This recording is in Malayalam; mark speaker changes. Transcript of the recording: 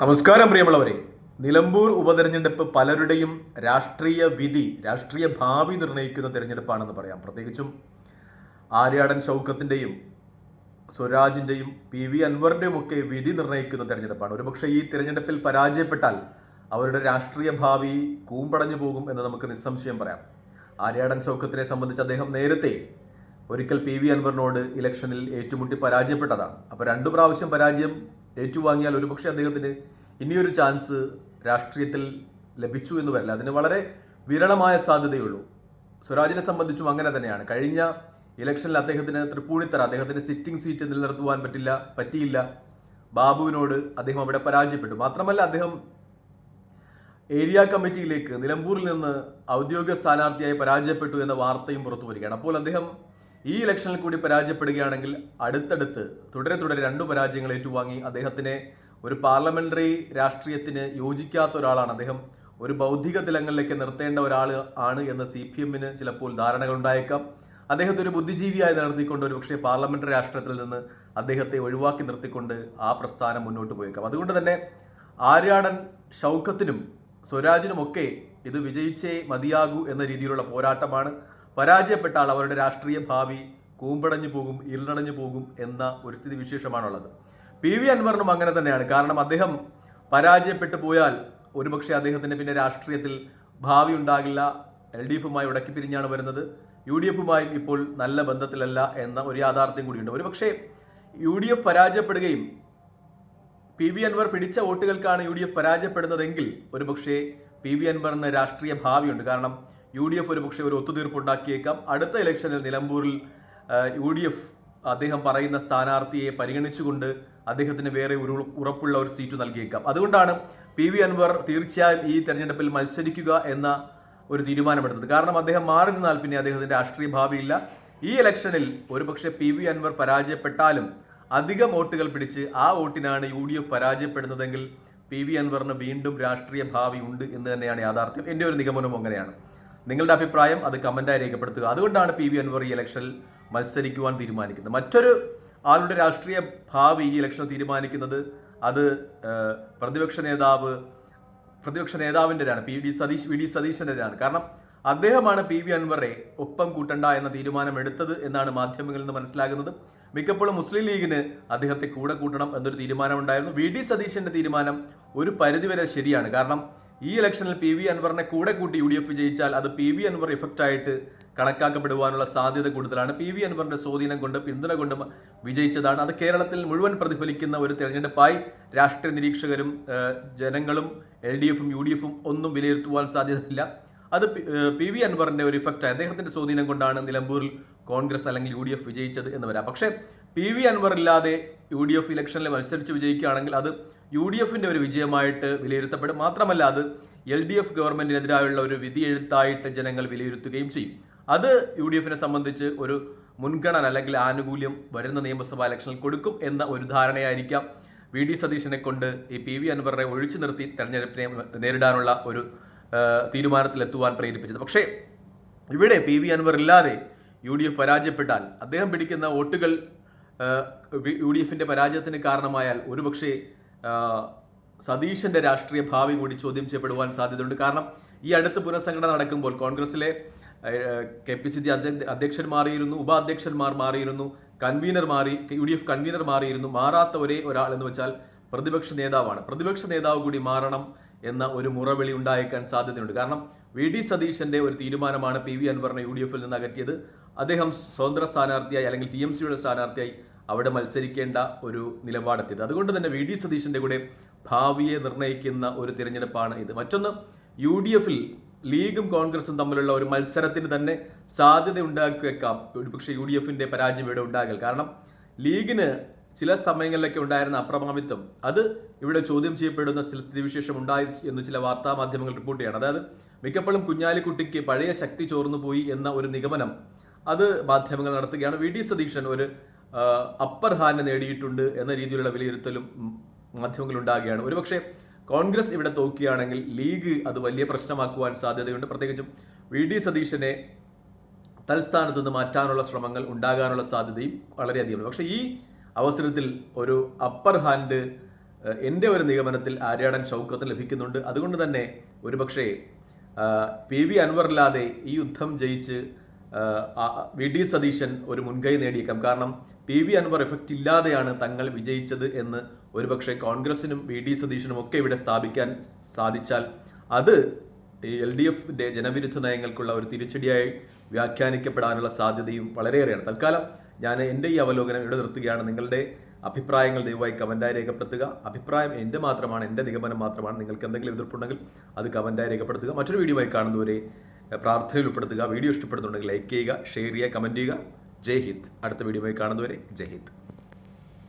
Speaker 1: നമസ്കാരം പ്രിയമുള്ളവരെ. നിലമ്പൂർ ഉപതെരഞ്ഞെടുപ്പ് പലരുടെയും രാഷ്ട്രീയ വിധി രാഷ്ട്രീയ ഭാവി നിർണയിക്കുന്ന തിരഞ്ഞെടുപ്പാണെന്ന് പറയാം. പ്രത്യേകിച്ചും ആര്യാടൻ ഷൗക്കത്തിന്റെയും സ്വരാജിന്റെയും പി വി അൻവറിന്റെയും ഒക്കെ വിധി നിർണയിക്കുന്ന തിരഞ്ഞെടുപ്പാണ്. ഒരുപക്ഷെ ഈ തിരഞ്ഞെടുപ്പിൽ പരാജയപ്പെട്ടാൽ അവരുടെ രാഷ്ട്രീയ ഭാവി കൂമ്പടഞ്ഞു പോകും എന്ന് നമുക്ക് നിസ്സംശയം പറയാം. ആര്യാടൻ ഷൗക്കത്തിനെ സംബന്ധിച്ച് അദ്ദേഹം നേരത്തെ ഒരിക്കൽ പി വി അൻവറിനോട് ഇലക്ഷനിൽ ഏറ്റുമുട്ടി പരാജയപ്പെട്ടതാണ്. അപ്പോൾ രണ്ടു പ്രാവശ്യം പരാജയം ഏറ്റുവാങ്ങിയാൽ ഒരുപക്ഷെ അദ്ദേഹത്തിന് ഇനിയൊരു ചാൻസ് രാഷ്ട്രീയത്തിൽ ലഭിച്ചു എന്ന് വരില്ല. അതിന് വളരെ വിരളമായ സാധ്യതയുള്ളൂ. സ്വരാജിനെ സംബന്ധിച്ചും അങ്ങനെ തന്നെയാണ്. കഴിഞ്ഞ ഇലക്ഷനിൽ അദ്ദേഹത്തിന് തൃപ്പൂണിത്തറ അദ്ദേഹത്തിന് സിറ്റിംഗ് സീറ്റ് നിലനിർത്തുവാൻ പറ്റില്ല പറ്റിയില്ല. ബാബുവിനോട് അദ്ദേഹം അവിടെ പരാജയപ്പെട്ടു. മാത്രമല്ല അദ്ദേഹം ഏരിയ കമ്മിറ്റിയിലേക്ക് നിലമ്പൂരിൽ നിന്ന് ഔദ്യോഗിക സ്ഥാനാർത്ഥിയായി പരാജയപ്പെട്ടു എന്ന വാർത്തയും പുറത്തു വരികയാണ്. അപ്പോൾ അദ്ദേഹം ഈ ഇലക്ഷനിൽ കൂടി പരാജയപ്പെടുകയാണെങ്കിൽ അടുത്തടുത്ത് തുടരെ തുടരെ രണ്ടു പരാജയങ്ങൾ ഏറ്റുവാങ്ങി അദ്ദേഹത്തിനെ ഒരു പാർലമെന്ററി രാഷ്ട്രീയത്തിന് യോജിക്കാത്ത ഒരാളാണ്. അദ്ദേഹം ഒരു ബൗദ്ധിക തലങ്ങളിലേക്ക് നിർത്തേണ്ട ഒരാൾ ആണ് എന്ന് സി പി എമ്മിന് ചിലപ്പോൾ ധാരണകൾ ഉണ്ടായേക്കാം. അദ്ദേഹത്തെ ഒരു ബുദ്ധിജീവിയായി നടത്തിക്കൊണ്ട് ഒരു പക്ഷേ പാർലമെന്ററി രാഷ്ട്രത്തിൽ നിന്ന് അദ്ദേഹത്തെ ഒഴിവാക്കി നിർത്തിക്കൊണ്ട് ആ പ്രസ്ഥാനം മുന്നോട്ട് പോയേക്കാം. അതുകൊണ്ട് തന്നെ ആര്യാടൻ ഷൗക്കത്തിനും സ്വരാജിനുമൊക്കെ ഇത് വിജയിച്ചേ മതിയാകൂ എന്ന രീതിയിലുള്ള പോരാട്ടമാണ് പരാജയപ്പെട്ടാൽ അവരുടെ രാഷ്ട്രീയ ഭാവി കൂമ്പടഞ്ഞു പോകും ഇരുളടഞ്ഞു പോകും എന്ന ഒരു സ്ഥിതി വിശേഷമാണുള്ളത്. പി വി അൻവറിനും അങ്ങനെ തന്നെയാണ്. കാരണം അദ്ദേഹം പരാജയപ്പെട്ടു പോയാൽ ഒരുപക്ഷെ അദ്ദേഹത്തിന് പിന്നെ രാഷ്ട്രീയത്തിൽ ഭാവി ഉണ്ടാകില്ല. എൽ ഡി എഫുമായി ഉടക്കി പിരിഞ്ഞാണ് വരുന്നത്. യു ഡി എഫുമായും ഇപ്പോൾ നല്ല ബന്ധത്തിലല്ല എന്ന ഒരു യാഥാർത്ഥ്യം കൂടിയുണ്ട്. ഒരുപക്ഷെ യു ഡി എഫ് പരാജയപ്പെടുകയും പി വി അൻവർ പിടിച്ച വോട്ടുകൾക്കാണ് യു ഡി എഫ് പരാജയപ്പെടുന്നതെങ്കിൽ ഒരുപക്ഷെ പി വി അൻവറിന് രാഷ്ട്രീയ ഭാവിയുണ്ട്. കാരണം യു ഡി എഫ് ഒരുപക്ഷെ ഒരു ഒത്തുതീർപ്പ് ഉണ്ടാക്കിയേക്കാം അടുത്ത ഇലക്ഷനിൽ നിലമ്പൂരിൽ യു ഡി എഫ് അദ്ദേഹം പറയുന്ന സ്ഥാനാർത്ഥിയെ പരിഗണിച്ചുകൊണ്ട് അദ്ദേഹത്തിന് വേറെ ഒരു ഉറപ്പുള്ള ഒരു സീറ്റ് നൽകിയേക്കാം. അതുകൊണ്ടാണ് പി വി അൻവർ തീർച്ചയായും ഈ തെരഞ്ഞെടുപ്പിൽ മത്സരിക്കുക എന്ന ഒരു തീരുമാനമെടുത്തത്. കാരണം അദ്ദേഹം മാറി നിന്നാൽ പിന്നെ അദ്ദേഹത്തിന്റെ രാഷ്ട്രീയ ഭാവിയില്ല. ഈ ഇലക്ഷനിൽ ഒരുപക്ഷെ പി വി അൻവർ പരാജയപ്പെട്ടാലും അധികം വോട്ടുകൾ പിടിച്ച് ആ വോട്ടിനാണ് യു ഡി എഫ് പരാജയപ്പെടുന്നതെങ്കിൽ പി വി അൻവറിന് വീണ്ടും രാഷ്ട്രീയ ഭാവി ഉണ്ട് എന്ന് തന്നെയാണ് യാഥാർത്ഥ്യം. എന്റെ ഒരു നിഗമനവും അങ്ങനെയാണ്. നിങ്ങളുടെ അഭിപ്രായം അത് കമന്റായി രേഖപ്പെടുത്തുക. അതുകൊണ്ടാണ് പി വി അൻവർ ഈ ഇലക്ഷനിൽ മത്സരിക്കുവാൻ തീരുമാനിക്കുന്നത്. മറ്റൊരു ആളുടെ രാഷ്ട്രീയ ഭാവി ഈ ഇലക്ഷൻ തീരുമാനിക്കുന്നത് അത് പ്രതിപക്ഷ നേതാവ് പ്രതിപക്ഷ നേതാവിന്റെതാണ് P D Satheesh V D സതീഷിന്റെതാണ് കാരണം അദ്ദേഹമാണ് പി വി അൻവറെ ഒപ്പം കൂട്ടണ്ട എന്ന തീരുമാനം എടുത്തത് എന്നാണ് മാധ്യമങ്ങളിൽ നിന്ന് മനസ്സിലാകുന്നത്. മിക്കപ്പോഴും മുസ്ലിം ലീഗിന് അദ്ദേഹത്തെ കൂടെ കൂട്ടണം എന്നൊരു തീരുമാനമുണ്ടായിരുന്നു. വി ഡി സതീഷിന്റെ തീരുമാനം ഒരു പരിധിവരെ ശരിയാണ്. കാരണം ഈ ഇലക്ഷനിൽ പി വി അൻവറിനെ കൂടെ കൂട്ടി യു ഡി എഫ് ജയിച്ചാൽ അത് പി വി അൻവർ ഇഫക്റ്റ് ആയിട്ട് കണക്കാക്കപ്പെടുവാനുള്ള സാധ്യത കൂടുതലാണ്. പി വി അൻവറിന്റെ സ്വാധീനം കൊണ്ട് പിന്തുണ കൊണ്ട് വിജയിച്ചതാണ്. അത് കേരളത്തിൽ മുഴുവൻ പ്രതിഫലിക്കുന്ന ഒരു തെരഞ്ഞെടുപ്പായി രാഷ്ട്രീയ നിരീക്ഷകരും ജനങ്ങളും എൽ ഡി എഫും യു ഡി എഫും ഒന്നും വിലയിരുത്തുവാൻ സാധ്യതയില്ല. അത് പി- വി അൻവറിന്റെ ഒരു ഇഫക്റ്റ് അദ്ദേഹത്തിന്റെ സ്വാധീനം കൊണ്ടാണ് നിലമ്പൂരിൽ കോൺഗ്രസ് അല്ലെങ്കിൽ യു ഡി എഫ് വിജയിച്ചത് എന്ന് വരാം. പക്ഷേ പി വി അൻവർ ഇല്ലാതെ യു ഡി എഫ് ഇലക്ഷനിൽ മത്സരിച്ച് വിജയിക്കുകയാണെങ്കിൽ അത് യു ഡി എഫിന്റെ ഒരു വിജയമായിട്ട് വിലയിരുത്തപ്പെടും. മാത്രമല്ല അത് എൽ ഡി എഫ് ഗവൺമെന്റിനെതിരായുള്ള ഒരു വിധി എഴുത്തായിട്ട് ജനങ്ങൾ വിലയിരുത്തുകയും ചെയ്യും. അത് യു ഡി എഫിനെ സംബന്ധിച്ച് ഒരു മുൻഗണന അല്ലെങ്കിൽ ആനുകൂല്യം വരുന്ന നിയമസഭാ ഇലക്ഷനിൽ കൊടുക്കും എന്ന ഒരു ധാരണയായിരിക്കാം വി ഡി സതീശനെ കൊണ്ട് ഈ പി വി അൻവറിനെ ഒഴിച്ചു നിർത്തി തെരഞ്ഞെടുപ്പിനെ നേരിടാനുള്ള ഒരു തീരുമാനത്തിലെത്തുവാൻ പ്രേരിപ്പിച്ചത്. പക്ഷേ ഇവിടെ പി വി അൻവർ ഇല്ലാതെ യു ഡി എഫ് പരാജയപ്പെട്ടാൽ അദ്ദേഹം പിടിക്കുന്ന വോട്ടുകൾ യു ഡി എഫിന്റെ പരാജയത്തിന് കാരണമായാൽ ഒരുപക്ഷെ സതീശന്റെ രാഷ്ട്രീയ ഭാവി കൂടി ചോദ്യം ചെയ്യപ്പെടുവാൻ സാധ്യതയുണ്ട്. കാരണം ഈ അടുത്ത് പുനഃസംഘടന നടക്കുമ്പോൾ കോൺഗ്രസിലെ കെ പി സി സി അധ്യക്ഷൻ മാറിയിരുന്നു ഉപാധ്യക്ഷന്മാർ മാറിയിരുന്നു കൺവീനർ മാറി യു ഡി എഫ് കൺവീനർ മാറിയിരുന്നു മാറാത്ത ഒരേ ഒരാൾ എന്ന് വെച്ചാൽ പ്രതിപക്ഷ നേതാവാണ്. പ്രതിപക്ഷ നേതാവ് കൂടി മാറണം എന്ന ഒരു മുറവിളി ഉണ്ടായേക്കാൻ സാധ്യതയുണ്ട്. കാരണം വി. ഡി. സതീശന്റെ ഒരു തീരുമാനമാണ് പി. വി. അൻവറിനെ യു ഡി എഫിൽ നിന്ന് അകറ്റിയത്. അദ്ദേഹം സ്വതന്ത്ര സ്ഥാനാർത്ഥിയായി അല്ലെങ്കിൽ ടി. എം. സിയുടെ സ്ഥാനാർത്ഥിയായി അവിടെ മത്സരിക്കേണ്ട ഒരു നിലപാടെത്തിയത്. അതുകൊണ്ട് തന്നെ വി. ഡി. സതീശന്റെ കൂടെ ഭാവിയെ നിർണയിക്കുന്ന ഒരു തിരഞ്ഞെടുപ്പാണ് ഇത്. മറ്റൊന്ന് യു ഡി എഫിൽ ലീഗും കോൺഗ്രസും തമ്മിലുള്ള ഒരു മത്സരത്തിന് തന്നെ സാധ്യത ഉണ്ടാക്കിയേക്കാം. ഒരുപക്ഷെ യു ഡി എഫിന്റെ പരാജയം ഇവിടെ ഉണ്ടാകൽ. കാരണം ലീഗിന് ചില സമയങ്ങളിലൊക്കെ ഉണ്ടായിരുന്ന അപ്രമാദിത്വം. അത് ഇവിടെ ചോദ്യം ചെയ്യപ്പെടുന്ന ചില സ്ഥിതിവിശേഷം ഉണ്ടായി എന്ന് ചില വാർത്താ മാധ്യമങ്ങൾ റിപ്പോർട്ട് ചെയ്യണം. അതായത് മിക്കപ്പോഴും കുഞ്ഞാലിക്കുട്ടിക്ക് പഴയ ശക്തി ചോർന്നു പോയി എന്ന ഒരു നിഗമനം അത് മാധ്യമങ്ങൾ നടത്തുകയാണ്. വി. ഡി. സതീശൻ ഒരു അപ്പർ ഹാൻഡ് നേടിയിട്ടുണ്ട് എന്ന രീതിയിലുള്ള വിലയിരുത്തലും മാധ്യമങ്ങൾ ഉണ്ടാകുകയാണ്. ഒരുപക്ഷെ കോൺഗ്രസ് ഇവിടെ തോക്കുകയാണെങ്കിൽ ലീഗ് അത് വലിയ പ്രശ്നമാക്കുവാൻ സാധ്യതയുണ്ട്. പ്രത്യേകിച്ചും വി. ഡി. സതീശനെ തൽസ്ഥാനത്ത് നിന്ന് മാറ്റാനുള്ള ശ്രമങ്ങൾ ഉണ്ടാകാനുള്ള സാധ്യതയും വളരെയധികമാണ്. പക്ഷേ ഈ അവസരത്തിൽ ഒരു അപ്പർ ഹാൻഡ് എന്റെ ഒരു നിഗമനത്തിൽ ആര്യാടൻ ഷൗക്കത്ത് ലഭിക്കുന്നുണ്ട്. അതുകൊണ്ട് തന്നെ ഒരുപക്ഷേ പി വി അൻവറില്ലാതെ ഈ യുദ്ധം ജയിച്ച് വി ഡി സതീശൻ ഒരു മുൻകൈ നേടിയേക്കാം. കാരണം പി വി അൻവർ എഫക്റ്റ് ഇല്ലാതെയാണ് തങ്ങൾ വിജയിച്ചത് എന്ന് ഒരുപക്ഷെ കോൺഗ്രസിനും വി ഡി സതീശനും ഒക്കെ ഇവിടെ സ്ഥാപിക്കാൻ സാധിച്ചാൽ അത് ഈ എൽ ഡി എഫിന്റെ ജനവിരുദ്ധ നയങ്ങൾക്കുള്ള ഒരു തിരിച്ചടിയായി വ്യാഖ്യാനിക്കപ്പെടാനുള്ള സാധ്യതയും വളരെയേറെയാണ്. തൽക്കാലം ഞാൻ എന്റെ ഈ അവലോകനം ഇവിടെ നിർത്തുകയാണ്. നിങ്ങളുടെ അഭിപ്രായങ്ങൾ ദയവായി കമന്റായി രേഖപ്പെടുത്തുക. അഭിപ്രായം എന്റെ മാത്രമാണ് എന്റെ നിഗമനം മാത്രമാണ്. നിങ്ങൾക്ക് എന്തെങ്കിലും എതിർപ്പുണ്ടെങ്കിൽ അത് കമന്റായി രേഖപ്പെടുത്തുക. മറ്റൊരു വീഡിയോ കാണുന്നവരെ പ്രാർത്ഥനയിൽ ഉൾപ്പെടുത്തുക. വീഡിയോ ഇഷ്ടപ്പെടുന്നുണ്ടെങ്കിൽ ലൈക്ക് ചെയ്യുക ഷെയർ ചെയ്യുക കമന്റ് ചെയ്യുക. ജയ് ഹിന്ദ്. അടുത്ത വീഡിയോയുമായി കാണുന്നവരെ ജയ് ഹിന്ദ്.